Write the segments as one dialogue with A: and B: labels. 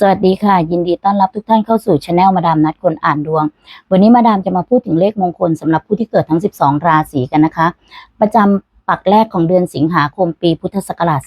A: สวัสดีค่ะ ยินดีต้อนรับทุกท่านเข้าสู่ช anel มาดามนัดคนอ่านดวง วันนี้มาดามจะมาพูดถึงเลขมงคลสำหรับผู้ที่เกิดทั้ง 12 ราศีกันนะคะ ประจำปักแรกของเดือนสิงหาคมปีพุทธศักราช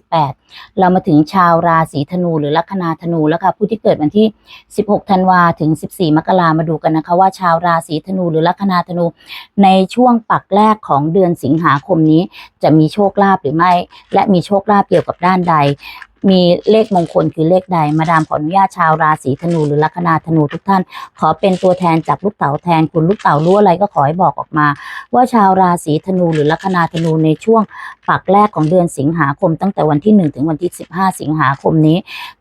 A: 2568 เรามาถึงชาวราศีธนูหรือลัคนาธนูแล้วค่ะผู้ที่เกิดวันที่ 16 ธันวาถึง 14 มกรามาดูกันนะคะ ว่าชาวราศีธนูหรือลัคนาธนู ในช่วงปักแรกของเดือนสิงหาคมนี้ จะมีโชคลาภหรือไม่ และมีโชคลาภเกี่ยวกับด้านใด มีเลขมงคลคือเลขใด มาดามขออนุญาตชาวราศีธนูหรือลัคนาธนูทุกท่าน ขอเป็นตัวแทนจากลูกเต๋าแทนคุณลูกเต๋ารู้อะไรก็ขอให้บอกออกมา ว่าชาวราศีธนูหรือลัคนาธนูในช่วงปักแรกของเดือนสิงหาคม ตั้งแต่วันที่ 1 ถึงวันที่ 15 สิงหาคมนี้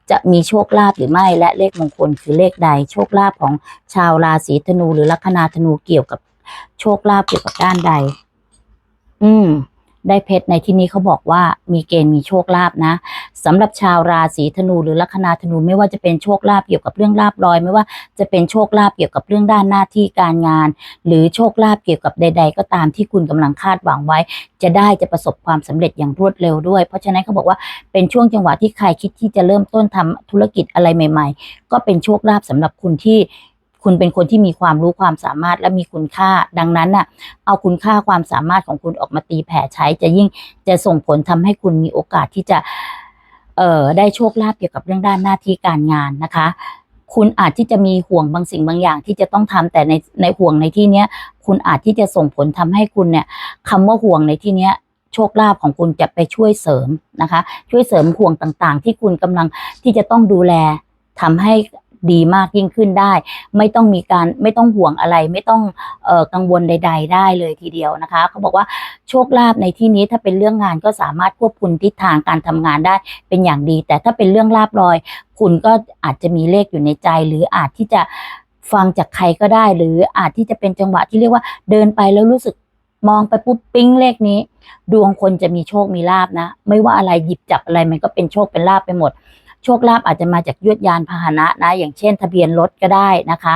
A: จะมีโชคลาภหรือไม่และเลขมงคลคือเลขใด โชคลาภของชาวราศีธนูหรือลัคนาธนูเกี่ยวกับโชคลาภเกี่ยวกับด้านใด อืม ได้เพชรในที่นี้เขาบอกว่ามีเกณฑ์มีโชคลาภนะสำหรับชาวราศีธนูหรือลัคนาธนูไม่ว่าจะเป็นโชคลาภเกี่ยวกับเรื่องลาบลอย ไม่ว่าจะเป็นโชคลาภเกี่ยวกับเรื่องด้านหน้าที่การงาน หรือโชคลาภเกี่ยวกับใด ๆ ก็ตามที่คุณกำลังคาดหวังไว้ จะได้จะประสบความสำเร็จอย่างรวดเร็วด้วย เพราะฉะนั้นเขาบอกว่าเป็นช่วงจังหวะที่ใครคิดที่จะเริ่มต้นทำธุรกิจอะไรใหม่ ๆ ก็เป็นโชคลาภสำหรับคุณที่ คุณเป็นคนที่มีความรู้ความสามารถและมีคุณค่า ดังนั้นน่ะ เอาคุณค่าความสามารถของคุณออกมาตีแผ่ใช้ จะยิ่งจะส่งผลทำให้คุณมีโอกาสที่จะ เอ่อได้โชคลาภเกี่ยวกับเรื่องด้านหน้าที่การงานนะคะ คุณอาจที่จะมีห่วงบางสิ่งบางอย่าง ที่จะต้องทำแต่ในในห่วงในที่เนี้ย คุณอาจที่จะส่งผลทำให้คุณเนี่ยคำว่าห่วงในที่เนี้ยโชคลาภของคุณจะไปช่วยเสริมนะคะ ช่วยเสริมห่วงต่างๆ ที่คุณกำลังที่จะต้องดูแลทำให้ ดีมากยิ่งขึ้นได้ ไม่ต้องมีการไม่ต้องห่วงอะไร ไม่ต้องออกังวลใด ๆ ได้เลยทีเดียวนะคะเขาบอกว่าโชคลาภในที่นี้ถ้าเป็นเรื่องงานก็สามารถควบคุมทิศทางการทำงานได้เป็นอย่างดี แต่ถ้าเป็นเรื่องลาบลอย คุณก็อาจจะมีเลขอยู่ในใจ หรืออาจที่จะฟังจากใครก็ได้ หรืออาจที่จะเป็นจังหวะที่เรียกว่าเดินไปแล้วรู้สึกมองไปปุ๊บปิ๊งเลขนี้ ดวงคนจะมีโชคมีลาบนะ ไม่ว่าอะไรหยิบจับอะไรมันก็เป็นโชคเป็นลาบไปหมด โชคลาภอาจจะมาจากยวดยานพาหนะนะ อย่างเช่น ทะเบียนรถก็ได้นะคะ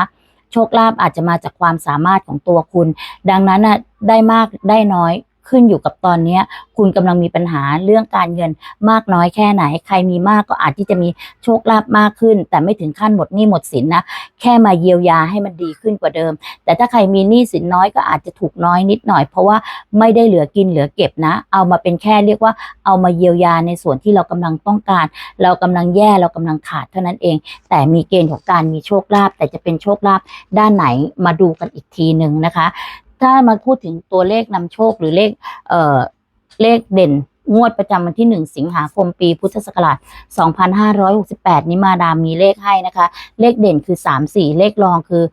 A: โชคลาภอาจจะมาจากความสามารถของตัวคุณ ดังนั้นนะได้มากได้น้อย ขึ้นอยู่กับตอนนี้คุณกำลังมีปัญหาเรื่องการเงินมากน้อยแค่ไหน ใครมีมากก็อาจที่จะมีโชคลาภมากขึ้น แต่ไม่ถึงขั้นหมดหนี้หมดสินนะแค่มาเยียวยาให้มันดีขึ้นกว่าเดิม แต่ถ้าใครมีหนี้สินน้อยก็อาจจะถูกน้อยนิดหน่อย เพราะว่าไม่ได้เหลือกินเหลือเก็บนะ เอามาเป็นแค่เรียกว่าเอามาเยียวยาในส่วนที่เรากำลังต้องการ เรากำลังแย่เรากำลังขาดเท่านั้นเอง แต่มีเกณฑ์ของการมีโชคลาภแต่จะเป็นโชคลาภด้านไหนมาดูกันอีกทีหนึ่งนะคะ ถ้ามาพูดถึงตัวเลขนำโชคหรือเลขเอ่อเลขเด่นงวดประจำวันที่ 1 สิงหาคมปีพุทธศักราช 2568 นี้มาดามมีเลขให้นะคะ เลขเด่นคือ 3 4 เลขรองคือ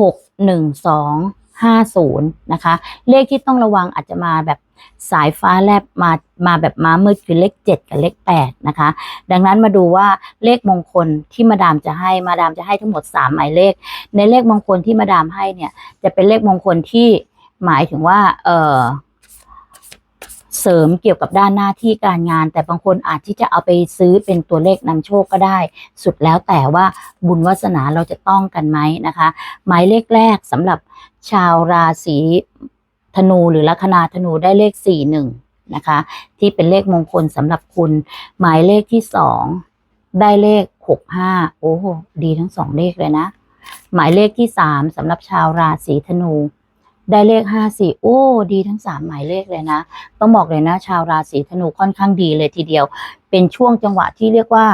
A: 6 1 2 50นะคะ เลขที่ต้องระวังอาจจะมาแบบสายฟ้าแลบมามาแบบม้ามืดคือเลข 7 กับเลข 8 นะคะ ดังนั้นมาดูว่าเลขมงคลที่มาดามจะให้มาดามจะให้ทั้งหมด 3 หมายเลข ในเลขมงคลที่มาดามให้เนี่ยจะเป็นเลขมงคลที่หมายถึงว่าเออ เสริมเกี่ยวกับด้านหน้าที่การงาน แต่บางคนอาจที่จะเอาไปซื้อเป็นตัวเลขนำโชคก็ได้ สุดแล้วแต่ว่าบุญวาสนาเราจะต้องกันไหมนะคะ หมายเลขแรกสำหรับชาวราศีธนูหรือลัคนาธนูได้เลขสี่หนึ่งนะคะ ที่เป็นเลขมงคลสำหรับคุณ หมายเลขที่สองได้เลขหกห้าโอ้โหดีทั้งสองเลขเลยนะ หมายเลขที่สามสำหรับชาวราศีธนู ได้เลขห้าสี่โอ้ ดีทั้งสามหมายเลขเลยนะ ต้องบอกเลยนะ ชาวราศีธนูค่อนข้างดีเลยทีเดียว เป็นช่วงจังหวะที่เรียกว่า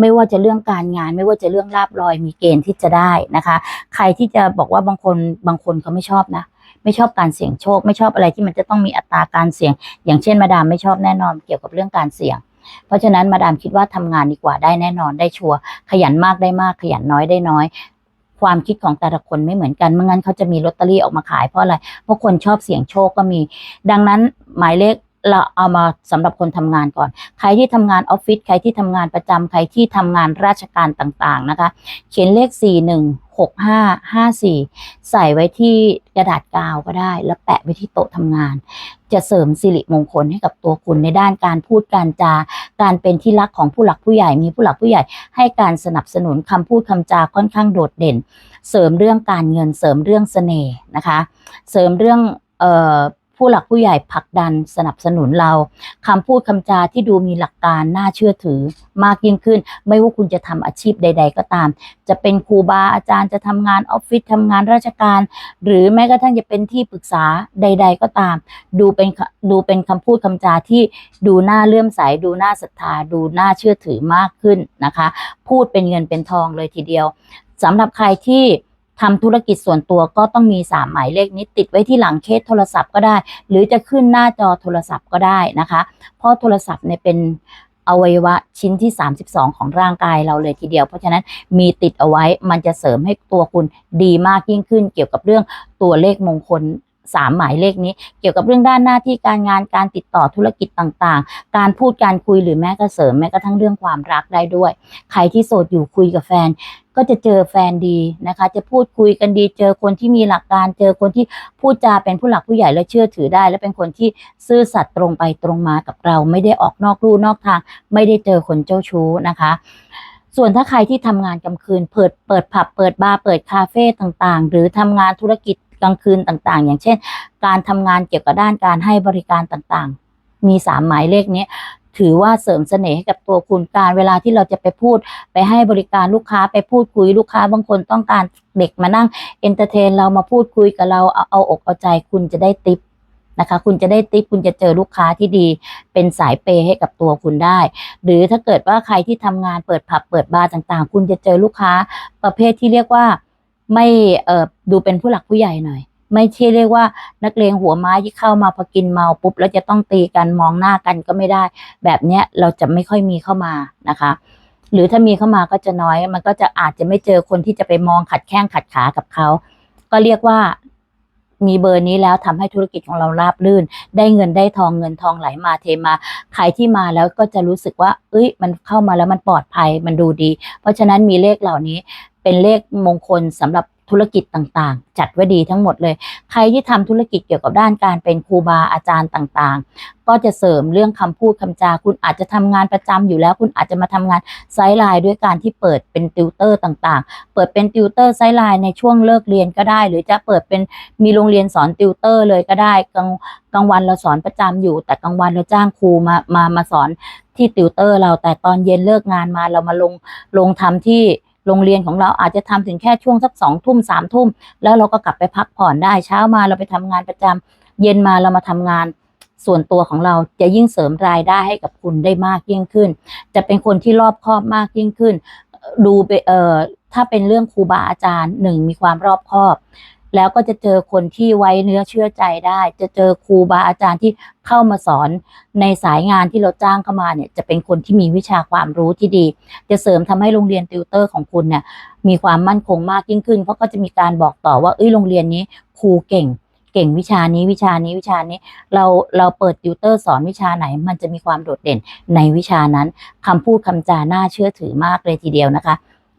A: ไม่ว่าจะเรื่องการงาน ไม่ว่าจะเรื่องลาบลอยมีเกณฑ์ที่จะได้นะคะ ใครที่จะบอกว่าบางคนบางคนเขาไม่ชอบนะไม่ชอบการเสี่ยงโชค ไม่ชอบอะไรที่มันจะต้องมีอัตราการเสี่ยง อย่างเช่นมาดามไม่ชอบแน่นอนเกี่ยวกับเรื่องการเสี่ยง เพราะฉะนั้นมาดามคิดว่าทำงานดีกว่าได้แน่นอนได้ชัวร์ขยันมากได้มากขยันน้อยได้น้อย ความคิดของแต่ละคนไม่เหมือนกันไม่งั้นเขาจะมีลอตเตอรี่ออกมาขายเพราะอะไรเพราะคนชอบเสี่ยงโชคก็มี ดังนั้นหมายเลขเราเอามาสำหรับคนทำงานก่อน ใครที่ทำงานออฟฟิศใครที่ทำงานประจำใครที่ทำงานราชการต่างๆนะคะ เขียนเลข 4 1 6 5 5 4 ใส่ไว้ที่กระดาษกาวก็ได้ แล้วแปะไว้ที่โต๊ะทำงาน จะเสริมสิริมงคลให้กับตัวคุณในด้านการพูดการจา การเป็นที่รักของผู้หลักผู้ใหญ่ มีผู้หลักผู้ใหญ่ ให้การสนับสนุนคำพูดคำจาค่อนข้างโดดเด่น เสริมเรื่องการเงิน เสริมเรื่องเสน่ห์นะคะ เสริมเรื่องเอ่อ ผู้หลักผู้ใหญ่ผลักดันสนับสนุนเราคำพูดคำจาที่ดูมีหลักการน่าเชื่อถือมากยิ่งขึ้น ไม่ว่าคุณจะทำอาชีพใด ๆ ก็ตาม จะเป็นครูบาอาจารย์จะทำงานออฟฟิศทำงานราชการ หรือแม้กระทั่งจะเป็นที่ปรึกษาใด ๆ ก็ตาม ดูเป็นดูเป็นคำพูดคำจาที่ดูน่าเลื่อมใสดูน่าศรัทธาดูน่าเชื่อถือมากขึ้นนะคะ พูดเป็นเงินเป็นทองเลยทีเดียวสำหรับใครที่ ทำธุรกิจส่วนตัวก็ต้องมีสามหมายเลขนี้ติดไว้ที่หลังเคสโทรศัพท์ก็ได้ หรือจะขึ้นหน้าจอโทรศัพท์ก็ได้นะคะ เพราะโทรศัพท์เนี่ยเป็นอวัยวะชิ้นที่ 32 ของร่างกายเราเลยทีเดียว เพราะฉะนั้นมีติดเอาไว้มันจะเสริมให้ตัวคุณดีมากยิ่งขึ้นเกี่ยวกับเรื่องตัวเลขมงคล สามหมายเลขนี้ เกี่ยวกับเรื่องด้านหน้าที่การงานการติดต่อธุรกิจต่างๆ การพูดการคุยหรือแม้กระเสริมแม้กระทั่งเรื่องความรักได้ด้วย ใครที่โสดอยู่คุยกับแฟน ก็จะเจอแฟนดีนะคะ จะพูดคุยกันดี เจอคนที่มีหลักการ เจอคนที่พูดจาเป็นผู้หลักผู้ใหญ่และเชื่อถือได้ และเป็นคนที่ซื่อสัตย์ตรงไปตรงมากับเรา ไม่ได้ออกนอกลู่นอกทาง ไม่ได้เจอคนเจ้าชู้นะคะส่วนถ้าใครที่ทำงานกลางคืน เปิดเปิดผับเปิดบาร์เปิดคาเฟ่ต่างๆ หรือทำงานธุรกิจ กลางคืนต่างๆ อย่างเช่น การทำงานเกี่ยวกับด้านการให้บริการต่างๆ มีสามหมายเลขนี้ถือว่าเสริมเสน่ห์ให้กับตัวคุณการเวลาที่เราจะไปพูด ไปให้บริการลูกค้าไปพูดคุยลูกค้าบางคนต้องการเด็กมานั่งเอนเตอร์เทนเรามาพูดคุยกับเราเอาเอาอกเอาใจคุณจะได้ติปนะคะคุณจะได้ติปคุณจะเจอลูกค้าที่ดี เป็นสายเปย์ให้กับตัวคุณได้ หรือถ้าเกิดว่าใครที่ทำงานเปิดผับเปิดบาร์ต่างๆ คุณจะเจอลูกค้าประเภทที่เรียกว่า ไม่เออดูเป็นผู้หลักผู้ใหญ่หน่อย ไม่ใช่เรียกว่านักเลงหัวไม้ที่เข้ามาพอกินเมาปุ๊บแล้วจะต้องตีกันมองหน้ากันก็ไม่ได้ แบบเนี้ยเราจะไม่ค่อยมีเข้ามานะคะหรือถ้ามีเข้ามาก็จะน้อย มันก็จะอาจจะไม่เจอคนที่จะไปมองขัดแข้งขัดขากับเขา ก็เรียกว่ามีเบอร์นี้แล้วทำให้ธุรกิจของเราราบรื่น ได้เงินได้ทองเงินทองไหลมาเทมาใครที่มาแล้วก็จะรู้สึกว่า เอ้ย มันเข้ามาแล้วมันปลอดภัยมันดูดี เพราะฉะนั้นมีเลขเหล่านี้เป็นเลขมงคลสำหรับธุรกิจต่างๆ จัดไว้ดีทั้งหมดเลย ใครที่ทำธุรกิจเกี่ยวกับด้านการเป็นครูบาอาจารย์ต่างๆ ก็จะเสริมเรื่องคำพูดคำจา คุณอาจจะทำงานประจำอยู่แล้ว คุณอาจจะมาทำงานไซไลน์ด้วยการที่เปิดเป็นติวเตอร์ต่างๆ เปิดเป็นติวเตอร์ไซไลน์ในช่วงเลิกเรียนก็ได้ หรือจะเปิดเป็นมีโรงเรียนสอนติวเตอร์เลยก็ได้กลางกลางวันเราสอนประจำอยู่ แต่กลางวันเราจ้างครูมามามาสอนที่ติวเตอร์เราแต่ตอนเย็นเลิกงานมาเรามาลงลงทำที่ โรงเรียนของเราอาจจะทำถึงแค่ช่วงสักสองทุ่มสามทุ่ม แล้วเราก็กลับไปพักผ่อนได้เช้ามาเราไปทำงานประจำเย็นมาเรามาทำงานส่วนตัวของเราจะยิ่งเสริมรายได้ให้กับคุณได้มากยิ่งขึ้น จะเป็นคนที่รอบคอบมากยิ่งขึ้น ดูไปเอ่อถ้าเป็นเรื่องครูบาอาจารย์หนึ่งมีความรอบคอบ แล้วก็จะเจอคนที่ไว้เนื้อเชื่อใจได้ จะเจอครูบาอาจารย์ที่เข้ามาสอนในสายงานที่เราจ้างเข้ามาเนี่ยจะเป็นคนที่มีวิชาความรู้ที่ดี จะเสริมทำให้โรงเรียนติวเตอร์ของคุณเนี่ยมีความมั่นคงมากยิ่งขึ้น เพราะก็จะมีการบอกต่อว่าเอ้ยโรงเรียนนี้ครูเก่งเก่งวิชานี้วิชานี้วิชานี้เราเราเปิดติวเตอร์สอนวิชาไหน มันจะมีความโดดเด่นในวิชานั้นคำพูดคำจาน่าเชื่อถือมากเลยทีเดียวนะคะ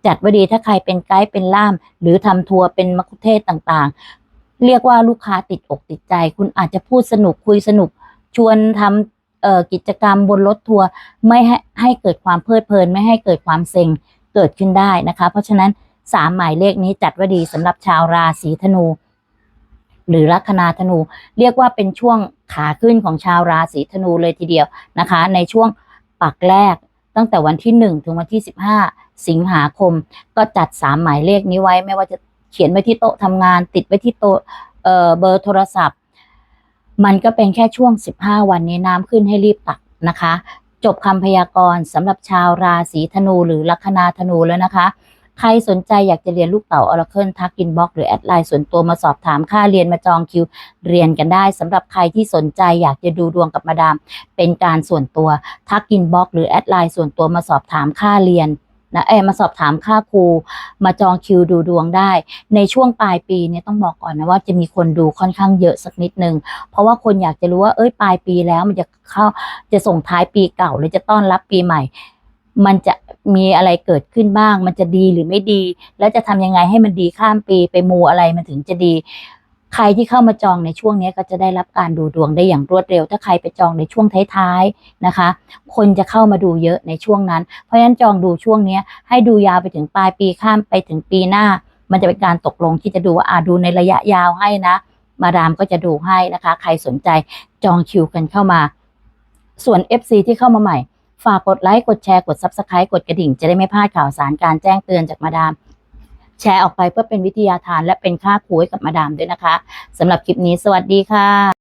A: จัดไว้ดีถ้าใครเป็นไกด์เป็นล่าม หรือทำทัวร์เป็นมัคคุเทศต่างๆ เรียกว่าลูกค้าติดอกติดใจ คุณอาจจะพูดสนุกคุยสนุกชวนทำกิจกรรมบนรถทัวร์ไม่ให้ให้เกิดความเพลิดเพลิน ไม่ให้เกิดความเซ็งเกิดขึ้นได้นะคะ เพราะฉะนั้นสามหมายเลขนี้จัดไว้ดีสำหรับชาวราศีธนู หรือลัคนาธนู เรียกว่าเป็นช่วงขาขึ้นของชาวราศีธนูเลยทีเดียวนะคะ ในช่วงปักแรกตั้งแต่วันที่ 1 ถึงวันที่ 15 สิงหาคม ก็จัดสามหมายเลขนี้ไว้ ไม่ว่าจะเขียนไว้ที่โต๊ะทำงาน ติดไว้ที่โต๊ะเเบอร์โทรศัพท์ มันก็เป็นแค่ช่วง 15 วันนี้น้ำขึ้นให้รีบตักนะคะ จบคำพยากรณ์สำหรับชาวราศีธนูหรือลัคนาธนูแล้วนะคะใครสนใจอยากจะเรียนลูกเต๋าออร์เคิลทักอินบ็อกหรือแอดไลน์ส่วนตัวมาสอบถามค่าเรียนมาจองคิว เรียนกันได้สำหรับใครที่สนใจอยากจะดูดวงกับมาดาม เป็นการส่วนตัวทักอินบ็อกหรือแอดไลน์ส่วนตัวมาสอบถามค่าเรียน นะเอมาสอบถามค่าครูมาจองคิวดูดวงได้ ในช่วงปลายปีเนี่ยต้องบอกก่อนนะว่าจะมีคนดูค่อนข้างเยอะสักนิดนึง เพราะว่าคนอยากจะรู้ว่าเอ้ยปลายปีแล้วมันจะเข้าจะส่งท้ายปีเก่าหรือจะต้อนรับปีใหม่ มันจะมีอะไรเกิดขึ้นบ้าง มันจะดีหรือไม่ดี แล้วจะทำยังไงให้มันดีข้ามปีไปมูอะไรมันถึงจะดี ใครที่เข้ามาจองในช่วงนี้ก็จะได้รับการดูดวงได้อย่างรวดเร็ว ถ้าใครไปจองในช่วงท้ายๆนะคะ คนจะเข้ามาดูเยอะในช่วงนั้น เพราะฉะนั้นจองดูช่วงนี้ให้ดูยาวไปถึงปลายปีข้ามไปถึงปีหน้า มันจะเป็นการตกลงที่จะดูว่าอาดูในระยะยาวให้นะ มาดามก็จะดูให้นะคะ ใครสนใจจองคิวกันเข้ามา ส่วน FC ที่เข้ามาใหม่ ฝากกดไลค์กดแชร์กด Subscribe กดกระดิ่งจะได้ไม่พลาดข่าวสารการแจ้งเตือนจากมาดาม แชร์ออกไปเพื่อเป็นวิทยาทานและเป็นค่าครูให้กับมาดามด้วยนะคะสำหรับคลิปนี้สวัสดีค่ะ